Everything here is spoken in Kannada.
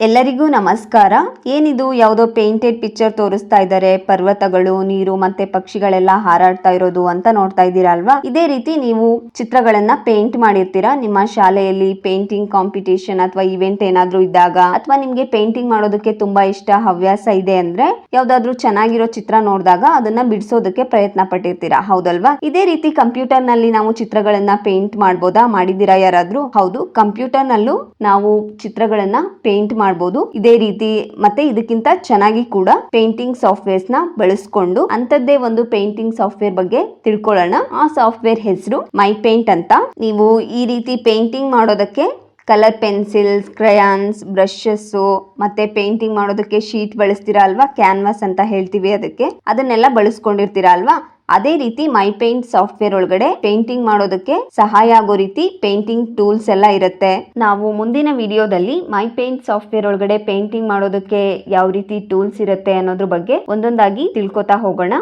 ಎಲ್ಲರಿಗೂ ನಮಸ್ಕಾರ. ಏನಿದು? ಯಾವುದೋ ಪೇಂಟೆಡ್ ಪಿಕ್ಚರ್ ತೋರಿಸ್ತಾ ಇದ್ದಾರೆ. ಪರ್ವತಗಳು, ನೀರು ಮತ್ತೆ ಪಕ್ಷಿಗಳೆಲ್ಲ ಹಾರಾಡ್ತಾ ಇರೋದು ಅಂತ ನೋಡ್ತಾ ಇದ್ದೀರಾ ಅಲ್ವಾ ಇದೇ ರೀತಿ ನೀವು ಚಿತ್ರಗಳನ್ನ ಪೇಂಟ್ ಮಾಡಿರ್ತೀರಾ? ನಿಮ್ಮ ಶಾಲೆಯಲ್ಲಿ ಪೇಂಟಿಂಗ್ ಕಾಂಪಿಟೇಷನ್ ಅಥವಾ ಇವೆಂಟ್ ಏನಾದ್ರೂ ಇದ್ದಾಗ? ಅಥವಾ ನಿಮ್ಗೆ ಪೇಂಟಿಂಗ್ ಮಾಡೋದಕ್ಕೆ ತುಂಬಾ ಇಷ್ಟ, ಹವ್ಯಾಸ ಇದೆ ಅಂದ್ರೆ ಯಾವ್ದಾದ್ರು ಚೆನ್ನಾಗಿರೋ ಚಿತ್ರ ನೋಡಿದಾಗ ಅದನ್ನ ಬಿಡಿಸೋದಕ್ಕೆ ಪ್ರಯತ್ನ ಪಟ್ಟಿರ್ತೀರಾ ಹೌದಲ್ವಾ? ಇದೇ ರೀತಿ ಕಂಪ್ಯೂಟರ್ನಲ್ಲಿ ನಾವು ಚಿತ್ರಗಳನ್ನ ಪೇಂಟ್ ಮಾಡ್ಬೋದಾ? ಮಾಡಿದ್ದೀರಾ ಯಾರಾದ್ರೂ? ಹೌದು ಕಂಪ್ಯೂಟರ್ ನಲ್ಲೂ ನಾವು ಚಿತ್ರಗಳನ್ನ ಪೇಂಟ್ ಮಾಡಬಹುದು ಇದೇ ರೀತಿ ಮತ್ತೆ ಇದಕ್ಕಿಂತ ಚೆನ್ನಾಗಿ ಕೂಡ ಪೇಂಟಿಂಗ್ ಸಾಫ್ಟ್ವೇರ್ಸ್ನ ಬಳಸ್ಕೊಂಡು ಅಂತದ್ದೇ ಒಂದು ಪೇಂಟಿಂಗ್ ಸಾಫ್ಟ್ವೇರ್ ಬಗ್ಗೆ ತಿಳ್ಕೊಳ್ಳೋಣ. ಆ ಸಾಫ್ಟ್ವೇರ್ ಹೆಸರು ಮೈ ಪೇಂಟ್ ಅಂತ. ನೀವು ಈ ರೀತಿ ಪೇಂಟಿಂಗ್ ಮಾಡೋದಕ್ಕೆ ಕಲರ್ ಪೆನ್ಸಿಲ್ಸ್ ಕ್ರಯಾನ್ಸ್ ಬ್ರಷಸ್ಸು ಮತ್ತೆ ಪೇಂಟಿಂಗ್ ಮಾಡೋದಕ್ಕೆ ಶೀಟ್ ಬಳಸ್ತೀರಾ ಅಲ್ವಾ? ಕ್ಯಾನ್ವಾಸ್ ಅಂತ ಹೇಳ್ತೀವಿ ಅದಕ್ಕೆ. ಅದನ್ನೆಲ್ಲ ಬಳಸ್ಕೊಂಡಿರ್ತೀರಾ ಅಲ್ವಾ? ಅದೇ ರೀತಿ ಮೈ ಪೇಂಟ್ ಸಾಫ್ಟ್ವೇರ್ ಒಳಗಡೆ ಪೇಂಟಿಂಗ್ ಮಾಡೋದಕ್ಕೆ ಸಹಾಯ ಆಗೋ ರೀತಿ ಪೇಂಟಿಂಗ್ ಟೂಲ್ಸ್ ಎಲ್ಲ ಇರುತ್ತೆ. ನಾವು ಮುಂದಿನ ವಿಡಿಯೋದಲ್ಲಿ ಮೈ ಪೇಂಟ್ ಸಾಫ್ಟ್ವೇರ್ ಒಳಗಡೆ ಪೇಂಟಿಂಗ್ ಮಾಡೋದಕ್ಕೆ ಯಾವ ರೀತಿ ಟೂಲ್ಸ್ ಇರುತ್ತೆ ಅನ್ನೋದ್ರ ಬಗ್ಗೆ ಒಂದೊಂದಾಗಿ ತಿಳ್ಕೊತಾ ಹೋಗೋಣ.